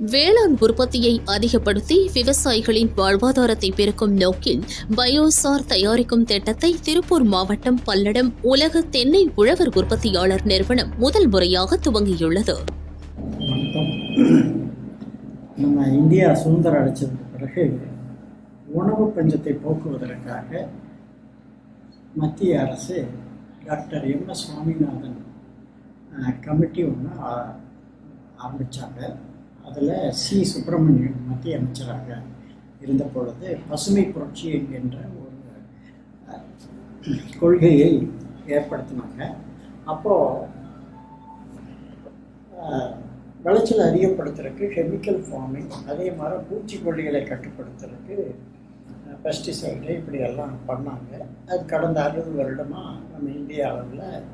வேளாண் உற்பத்தியை அதிகப்படுத்தி விவசாயிகளின் வாழ்வாதாரத்தை பெருக்கும் நோக்கில் பயோசார் தயாரிக்கும் திட்டத்தை திருப்பூர் மாவட்டம் பல்லடம் உலக தென்னை உழவர் உற்பத்தியாளர் நிறுவனம் முதல் முறையாக துவங்கியுள்ளது. நம்ம இந்தியா சுதந்திரம் அடைச்சதுக்கு பிறகு உணவு பஞ்சத்தை போக்குவதற்காக மத்திய அரசு doctor M S Swaminathan committee ஒன்று ஆரம்பித்தாங்க அதில் சி. சுப்பிரமணியன் மத்திய அமைச்சராக இருந்த பொழுது பசுமை புரட்சி என்கின்ற ஒரு கொள்கையை ஏற்படுத்தினாங்க. அப்போது விளைச்சல் அதிகப்படுத்துறதுக்கு கெமிக்கல் ஃபார்மிங் அதே மாதிரி பூச்சிக்கொல்லிகளை கட்டுப்படுத்துறதுக்கு பெஸ்டிசைடு இப்படி எல்லாம் பண்ணாங்க. அது கடந்த அறுபது வருடமாக நம்ம இந்திய அளவில்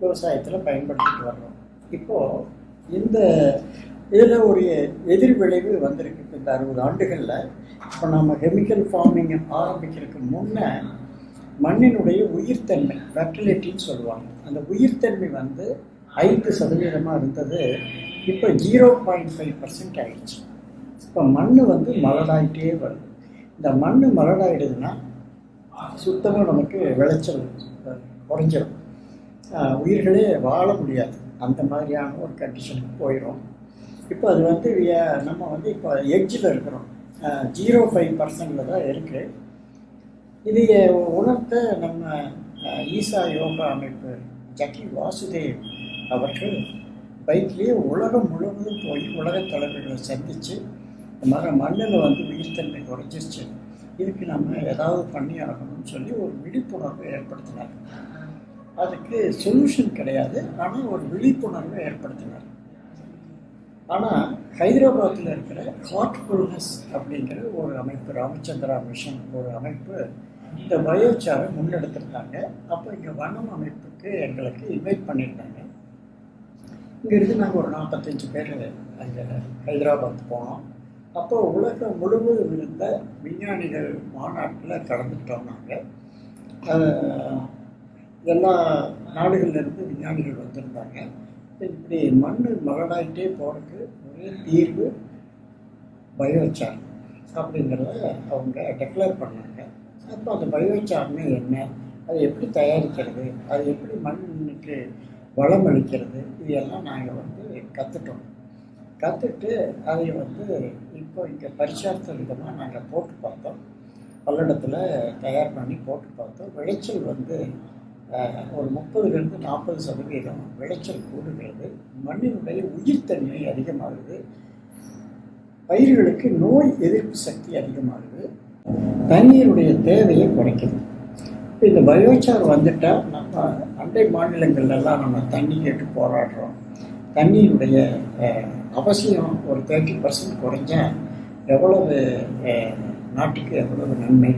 விவசாயத்தில் பயன்படுத்திட்டு வர்றோம். இப்போது இந்த இதில் ஒரு எதிர் விளைவு வந்திருக்கு இந்த அறுபது ஆண்டுகளில். இப்போ நம்ம கெமிக்கல் ஃபார்மிங் ஆரம்பிக்கிறதுக்கு முன்னே மண்ணினுடைய உயிர்த்தன்மை ஃபெர்டிலிட்டின்னு சொல்லுவாங்க. அந்த உயிர்த்தன்மை வந்து ஐந்து சதவீதமாக இருந்தது. இப்போ ஜீரோ பாயிண்ட் ஃபைவ் பர்சன்ட் ஆகிடுச்சு இப்போ மண் வந்து மலடாயிட்டே வருது. இந்த மண் மலடாயிடுதுன்னா சுத்தமாக நமக்கு விளைச்சல் குறைஞ்சிடும் உயிர்களே வாழ முடியாது. அந்த மாதிரியான ஒரு கண்டிஷனுக்கு போயிடும் இப்போ அது வந்து நம்ம வந்து இப்போ எட்ஜில் இருக்கிறோம். ஜீரோ ஃபைவ் பர்சன்டில் தான் இருக்குது இதை உணர்த்த நம்ம ஈசா யோகா அமைப்பு ஜக்கி வாசுதேவ் அவர்கள் பைக்லேயே உலகம் முழுவதும் போய் உலக தலைவர்களை சந்தித்து மர மாதிரி மண்ணில் வந்து உயிர்த்தன்மை குறைஞ்சிருச்சு. இதுக்கு நம்ம ஏதாவது பண்ணி ஆகணும்னு சொல்லி ஒரு விழிப்புணர்வை ஏற்படுத்தினார். அதுக்கு சொல்யூஷன் கிடையாது ஆனால் ஒரு விழிப்புணர்வை ஏற்படுத்தினார். ஆனால் ஹைதராபாத்தில் இருக்கிற ஹார்ட்ஃபுல்னஸ் அப்படிங்கிற ஒரு அமைப்பு ராமச்சந்திரா மிஷன் ஒரு அமைப்பு இந்த பயோச்சாரை முன்னெடுத்திருந்தாங்க அப்போ இங்கே வனம் அமைப்புக்கு எங்களுக்கு இன்வைட் பண்ணியிருந்தாங்க இங்கேருந்து நாங்கள் ஒரு நாற்பத்தஞ்சு பேர் அங்கே ஹைதராபாத் போனோம். அப்போ உலகம் முழுவதும் இருந்த விஞ்ஞானிகள் மாநாட்டில் கலந்துக்கிட்டோம் நாங்கள் எல்லா நாடுகள்லேருந்து விஞ்ஞானிகள் வந்திருந்தாங்க. இப்படி மண் மலடாயிட்டே போகிறதுக்கு ஒரே தீர்வு பயோச்சார் அப்படிங்கிறத அவங்க டெக்ளேர் பண்ணாங்க. அப்போ அந்த பயோச்சார்னு என்ன? அது எப்படி தயாரிக்கிறது? அது எப்படி மண்ணுக்கு வளம் அளிக்கிறது? இதெல்லாம் நாங்கள் வந்து கற்றுட்டோம் கற்றுட்டு அதை வந்து இப்போ இங்கே பரிசார்த்த விதமாக நாங்கள் போட்டு பார்த்தோம். பல்லடத்தில் தயார் பண்ணி போட்டு பார்த்தோம். விளைச்சல் வந்து ஒரு முப்பதுலேருந்து நாற்பது சதவீதம் விளைச்சல் கூடுகிறது. மண்ணினுடைய உயிர்த்தன்மை அதிகமாகுது. பயிர்களுக்கு நோய் எதிர்ப்பு சக்தி அதிகமாகுது. தண்ணீருடைய தேவையை குறைக்குது. இப்போ இந்த பயோச்சார் வந்துட்டால் நம்ம அண்டை மாநிலங்கள்லாம் நம்ம தண்ணி கேட்டு போராடுறோம். தண்ணியினுடைய அவசியம் ஒரு தேர்ட்டி பர்சன்ட் குறைஞ்சா எவ்வளவு நாட்டுக்கு எவ்வளவு நன்மை.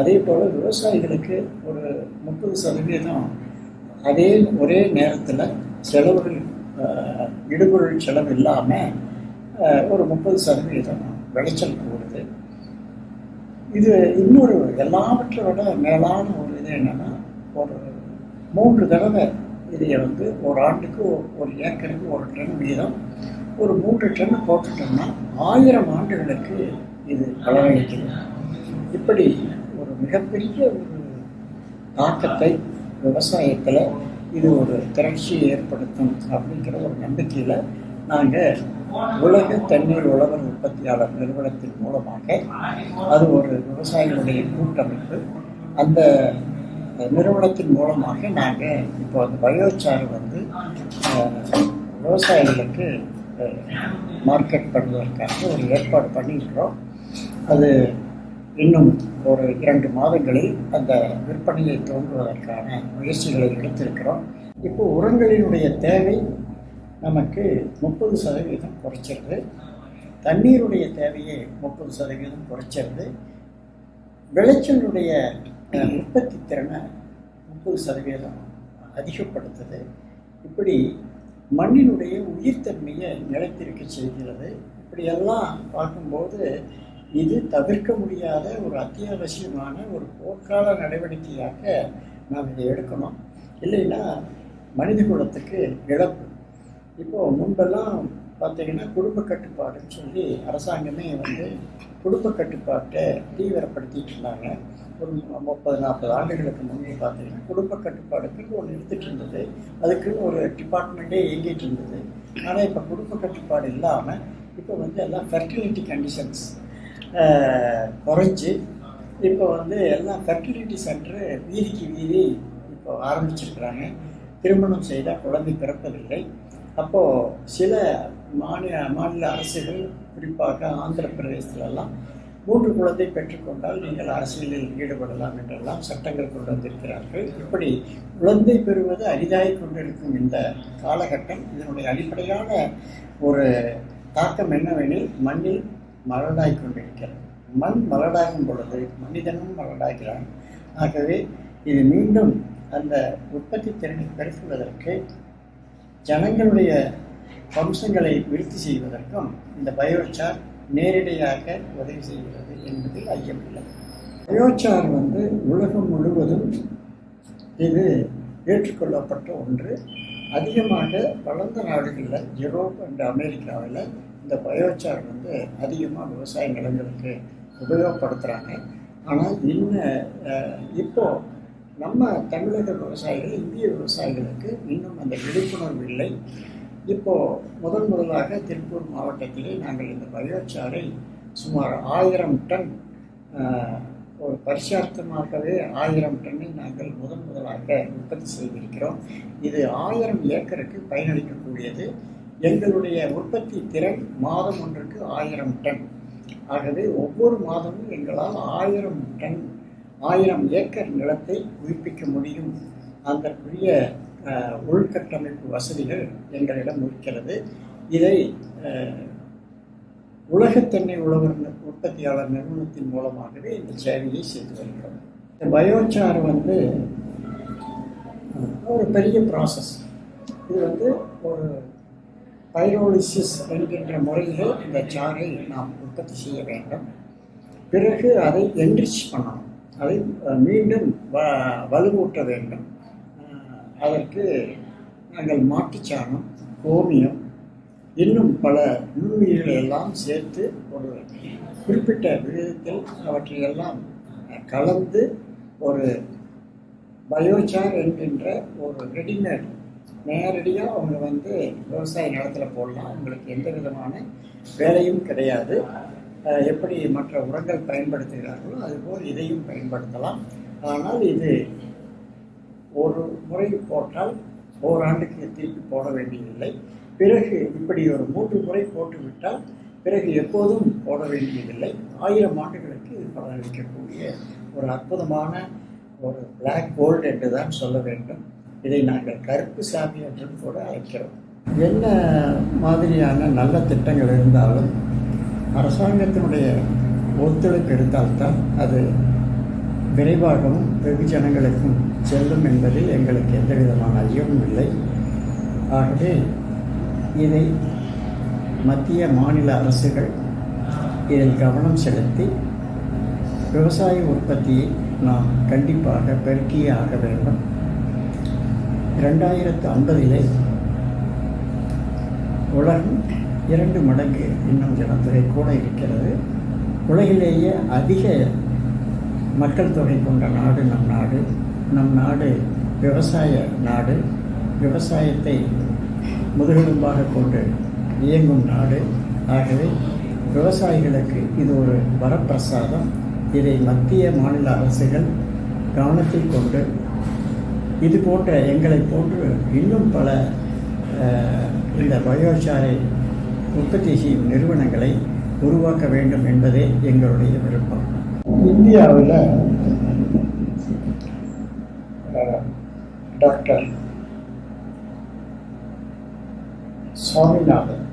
அதே போல் விவசாயிகளுக்கு ஒரு முப்பது சதவீதம் அதே ஒரே நேரத்தில் செலவுகள் இடுபொருள் செலவு இல்லாமல் ஒரு முப்பது சதவீதம் விளைச்சல் கூடுது இது இன்னொரு எல்லாவற்றோட மேலான ஒரு இது என்னென்னா ஒரு மூன்று தடவை இதை வந்து ஒரு ஆண்டுக்கு ஒரு ஏக்கருக்கு ஒரு டன் வீதம் ஒரு மூன்று டன் போட்டுட்டோம்னா ஆயிரம் ஆண்டுகளுக்கு இது பலனளிக்கிறது இப்படி ஒரு மிகப்பெரிய தாக்கத்தை விவசாயத்தில் இது ஒரு திரட்சியை ஏற்படுத்தும் அப்படிங்கிற ஒரு நம்பிக்கையில் நாங்கள் உலக தண்ணீர் உழவர் உற்பத்தியாளர் நிறுவனத்தின் மூலமாக அது ஒரு விவசாயிகளுடைய கூட்டமைப்பு. அந்த நிறுவனத்தின் மூலமாக நாங்கள் இப்போ அந்த பயோச்சார் வந்து விவசாயிகளுக்கு மார்க்கெட் பண்ணுவதற்காக ஒரு ஏற்பாடு பண்ணியிருக்கிறோம். அது இன்னும் ஒரு இரண்டு மாதங்களில் அந்த விற்பனையை தோன்றுவதற்கான முயற்சிகளை எடுத்திருக்கிறோம். இப்போ உரங்களினுடைய தேவை நமக்கு முப்பது சதவீதம் குறைச்சிருது. தண்ணீருடைய தேவையை முப்பது சதவீதம் குறைச்சிருது. விளைச்சலுடைய உற்பத்தி திறனை முப்பது சதவீதம் அதிகப்படுத்துது. இப்படி மண்ணினுடைய உயிர்த்தன்மையை நிலைத்திருக்க செய்கிறது. இப்படியெல்லாம் பார்க்கும்போது இது தவிர்க்க முடியாத ஒரு அத்தியாவசியமான ஒரு போர்க்கால நடவடிக்கையாக நாம் இதை எடுக்கணும். இல்லைன்னா மனித குலத்துக்கு இழப்பு. இப்போது முன்பெல்லாம் பார்த்தீங்கன்னா குடும்ப கட்டுப்பாடுன்னு சொல்லி அரசாங்கமே வந்து குடும்ப கட்டுப்பாட்டை தீவிரப்படுத்திட்டு இருந்தாங்க. ஒரு முப்பது நாற்பது ஆண்டுகளுக்கு முன்பு பார்த்தீங்கன்னா குடும்ப கட்டுப்பாடுக்குன்னு ஒன்று எடுத்துகிட்டு இருந்தது. அதுக்குன்னு ஒரு டிபார்ட்மெண்ட்டே இயங்கிட்டு இருந்தது. ஆனால் இப்போ குடும்ப கட்டுப்பாடு இல்லாமல் இப்போ வந்து எல்லாம் ஃபெர்டிலிட்டி கண்டிஷன்ஸ் குறைஞ்சி இப்போ வந்து எல்லாம் ஃபெர்டிலிட்டி சென்டரு வீதிக்கு வீதி இப்போ ஆரம்பிச்சிருக்கிறாங்க. திருமணம் செய்தால் குழந்தை பிறப்பதில்லை. அப்போது சில மாநில மாநில அரசுகள் குறிப்பாக ஆந்திர பிரதேசத்திலெல்லாம் மூன்று குழந்தை பெற்றுக்கொண்டால் நீங்கள் அரசியலில் ஈடுபடலாம் என்றெல்லாம் சட்டங்கள் கொண்டு வந்திருக்கிறார்கள். இப்படி குழந்தை பெறுவது அரிதாய் கொண்டிருக்கும் இந்த காலகட்டம் இதனுடைய அடிப்படையான ஒரு தாக்கம் என்னவெனில் மண்ணில் மலடாய் கொண்டிருக்கிறது மண் மலடாகும் பொழுது மனிதனும் மலடாகிறான். ஆகவே இது மீண்டும் அந்த உற்பத்தி திறனை பெருக்குவதற்கு ஜனங்களுடைய வம்சங்களை விருத்தி செய்வதற்கும் இந்த பயோச்சார் நேரடியாக உதவி செய்கிறது என்பதில் ஐயமில்லை பயோச்சார் வந்து உலகம் முழுவதும் இது ஏற்றுக்கொள்ளப்பட்ட ஒன்று. அதிகமாக வளர்ந்த நாடுகளில் யூரோப் அண்ட் அமெரிக்காவில் இந்த பயோச்சார் வந்து அதிகமாக விவசாய நிலங்களுக்கு உபயோகப்படுத்துகிறாங்க ஆனால் இன்னும் இப்போது நம்ம தமிழக விவசாயிகள் இந்திய விவசாயிகளுக்கு இன்னும் அந்த விழிப்புணர்வு இல்லை. இப்போது முதன் முதலாக திருப்பூர் மாவட்டத்திலே நாங்கள் இந்த பயோச்சாரை சுமார் ஆயிரம் டன் ஒரு பரிசார்த்தமாகவே ஆயிரம் டன்னை நாங்கள் முதன் முதலாக உற்பத்தி செய்திருக்கிறோம். இது ஆயிரம் ஏக்கருக்கு பயனளிக்கக்கூடியது. எங்களுடைய உற்பத்தி திறன் மாதம் ஒன்றுக்கு ஆயிரம் டன். ஆகவே ஒவ்வொரு மாதமும் எங்களால் ஆயிரம் டன் ஆயிரம் ஏக்கர் நிலத்தை புதுப்பிக்க முடியும். அதற்குரிய உள்கட்டமைப்பு வசதிகள் எங்களிடம் இருக்கிறது. இதை அஹ், உழவர் உற்பத்தியாளர் நிறுவனத்தின் மூலமாகவே இந்த சேவையை செய்து வருகிறோம். இந்த பயோச்சார் வந்து ஒரு பெரிய ப்ராசஸ் இது வந்து ஒரு பைரோலிசிஸ் என்கின்ற முறையில் இந்த சாறை நாம் உற்பத்தி செய்ய வேண்டும். பிறகு அதை என்ரிச் பண்ணணும். அதை மீண்டும் வ வலுவூட்ட வேண்டும். அதற்கு நாங்கள் மாட்டுச்சாணம் கோமியம் இன்னும் பல நுண்ணுயிர்களை எல்லாம் சேர்த்து ஒரு குறிப்பிட்ட விகிதத்தில் அவற்றையெல்லாம் கலந்து ஒரு பயோசார் என்கின்ற ஒரு ரெடிமேட் நேரடியாக அவங்க வந்து விவசாய நிலத்தில் போடலாம். உங்களுக்கு எந்த விதமான வேலையும் கிடையாது. எப்படி மற்ற உரங்கள் பயன்படுத்துகிறார்களோ அதுபோல் இதையும் பயன்படுத்தலாம். ஆனால் இது ஒரு முறை போட்டால் ஓராண்டுக்கு திருப்பி போட வேண்டியதில்லை. பிறகு இப்படி ஒரு மூன்று முறை போட்டுவிட்டால் பிறகு எப்போதும் போட வேண்டியதில்லை. ஆயிரம் ஆண்டுகளுக்கு இது பலனளிக்கக்கூடிய ஒரு அற்புதமான ஒரு பிளாக் கோல்டு என்று தான் சொல்ல வேண்டும். இதை நாங்கள் கருப்பு சாமி என்றும் கூட அழைக்கிறோம். என்ன மாதிரியான நல்ல திட்டங்கள் இருந்தாலும் அரசாங்கத்தினுடைய ஒத்துழைப்பு எடுத்தால்தான் அது விரைவாகவும் வெகுஜனங்களுக்கும் செல்லும் என்பதில் எங்களுக்கு எந்த விதமான ஐயமும் இல்லை. ஆகவே இதை மத்திய மாநில அரசுகள் இதில் கவனம் செலுத்தி விவசாய உற்பத்தியை நாம் கண்டிப்பாக பெருக்கியே ஆக வேண்டும். இரண்டாயிரத்து ஐம்பதிலே உலகம் இரண்டு மடங்கு இன்னும் ஜனத்தொகை கூட இருக்கிறது. உலகிலேயே அதிக மக்கள் தொகை கொண்ட நாடு நம் நாடு. நம் நாடு விவசாய நாடு. விவசாயத்தை முதுகெலும்பாக கொண்டு இயங்கும் நாடு. ஆகவே விவசாயிகளுக்கு இது ஒரு வரப்பிரசாதம். இதை மத்திய மாநில அரசுகள் கவனத்தில் கொண்டு இது போன்ற எங்களை போன்று இன்னும் பல இந்த பயோசாரை உற்பத்தி செய்யும் நிறுவனங்களை உருவாக்க வேண்டும் என்பதே எங்களுடைய விருப்பம். இந்தியாவில் டாக்டர் சுவாமிநாதன்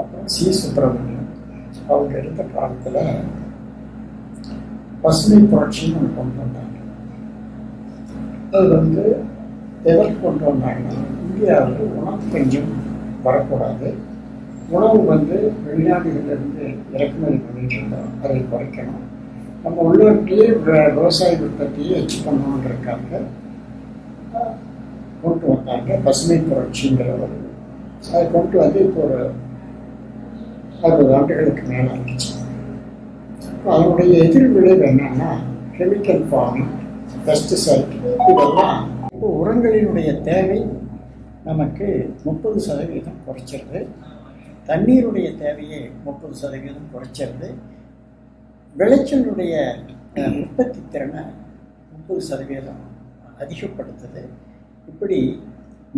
அப்புறம் சி. சுப்பிரமணியம் அவங்க இருந்த காலத்தில் பசுமை புரட்சின்னு ஒன்று கொண்டு வந்தாங்க. அது வந்து எதற்கு கொண்டு வந்தாங்கன்னா இந்தியாவில் உணவு கொஞ்சம் வரக்கூடாது. உணவு வந்து வெளிநாடுகளிலிருந்து இறக்குமதி பண்ணிட்டு இருந்தோம் அதை குறைக்கணும். நம்ம உள்நாட்டிலேயே விவசாய உற்பத்தியை வச்சு பண்ணணுன்றக்காக கொண்டு வந்தாங்க பசுமை புரட்சிங்கிற ஒரு அதை கொண்டு வந்து இப்போ ஒரு அறுபது ஆண்டுகளுக்கு மேலே இருந்துச்சு அதனுடைய எதிர்விளைவு என்னன்னா கெமிக்கல் ஃபார்மிங் பெஸ்டிசைட் இதெல்லாம் இப்போ உரங்களினுடைய தேவை நமக்கு முப்பது சதவீதம் குறைச்சிருது. தண்ணீருடைய தேவையை முப்பது சதவீதம் குறைச்சிருது. விளைச்சலுடைய உற்பத்தி திறனை முப்பது சதவீதம் அதிகப்படுத்துது. இப்படி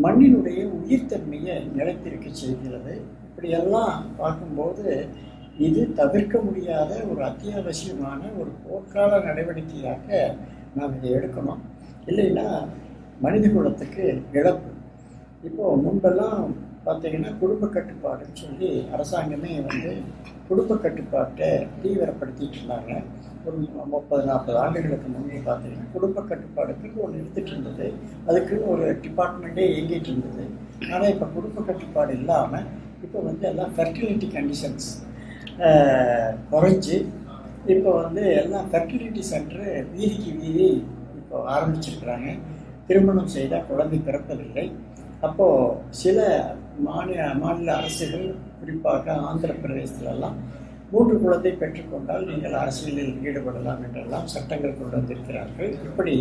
மண்ணினுடைய உயிர்த்தன்மையை நிலைத்திருக்க செய்கிறது. இப்படியெல்லாம் பார்க்கும்போது இது தவிர்க்க முடியாத ஒரு அத்தியாவசியமான ஒரு போர்க்கால நடவடிக்கையாக நாம் இதை எடுக்கணும். இல்லைன்னா மனித குலத்துக்கு இழப்பு. இப்போது முன்பெல்லாம் பார்த்தீங்கன்னா குடும்ப கட்டுப்பாடுன்னு சொல்லி அரசாங்கமே வந்து குடும்ப கட்டுப்பாட்டை தீவிரப்படுத்திட்டு இருந்தாங்க. ஒரு முப்பது நாற்பது ஆண்டுகளுக்கு முன்னே பார்த்தீங்கன்னா குடும்ப கட்டுப்பாடுக்குன்னு ஒன்று எடுத்துகிட்டு இருந்தது. அதுக்குன்னு ஒரு டிபார்ட்மெண்ட்டே இயங்கிட்டு இருந்தது. ஆனால் இப்போ குடும்ப கட்டுப்பாடு இல்லாமல் இப்போ வந்து எல்லாம் ஃபெர்டிலிட்டி கண்டிஷன்ஸ் குறைஞ்சி இப்போ வந்து எல்லாம் ஃபெர்டிலிட்டி சென்டரு வீதிக்கு வீதி இப்போ ஆரம்பிச்சிருக்கிறாங்க. திருமணம் செய்தால் குழந்தை பிறப்பதில்லை. அப்போது சில மாநில மாநில அரசுகள் குறிப்பாக ஆந்திர பிரதேசத்திலெல்லாம் மூன்று குழந்தை பெற்றுக்கொண்டால் நீங்கள் அரசியலில் ஈடுபடலாம் என்றெல்லாம் சட்டங்கள் கொண்டு வந்திருக்கிறார்கள். இப்படி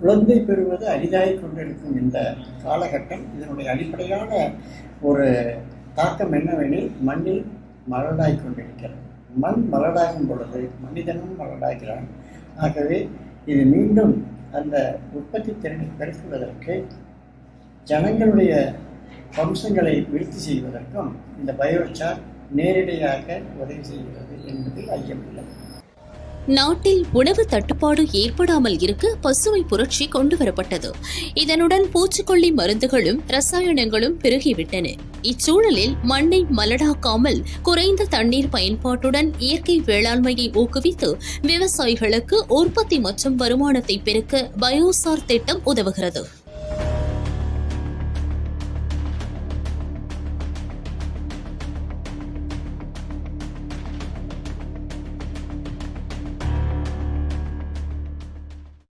குழந்தை பெறுவது அரிதாகி கொண்டிருக்கும் இந்த காலகட்டம் இதனுடைய அடிப்படையான ஒரு தாக்கம் என்னவெனில் மண்ணில் மலடாய் கொண்டிருக்கிறது. மண் மலடாகும் பொழுது மனிதனும் மலடாகிறான். ஆகவே இது மீண்டும் அந்த உற்பத்தி திறனை பெருக்குவதற்கு ஜனங்களுடைய வம்சங்களை விருத்தி செய்வதற்கும் இந்த பயோசார் நேரடியாக உதவி செய்கிறது என்பதில் ஐயமில்லை. நாட்டில் உணவு தட்டுப்பாடு ஏற்படாமல் இருக்க பசுமை புரட்சி கொண்டுவரப்பட்டது. இதனுடன் பூச்சிக்கொல்லி மருந்துகளும் ரசாயனங்களும் பெருகிவிட்டன. இச்சூழலில் மண்ணை மலடாக்காமல் குறைந்த தண்ணீர் பயன்பாட்டுடன் இயற்கை வேளாண்மையை ஊக்குவித்து விவசாயிகளுக்கு உற்பத்தி மற்றும் வருமானத்தை பெருக்க பயோசார் திட்டம் உதவுகிறது.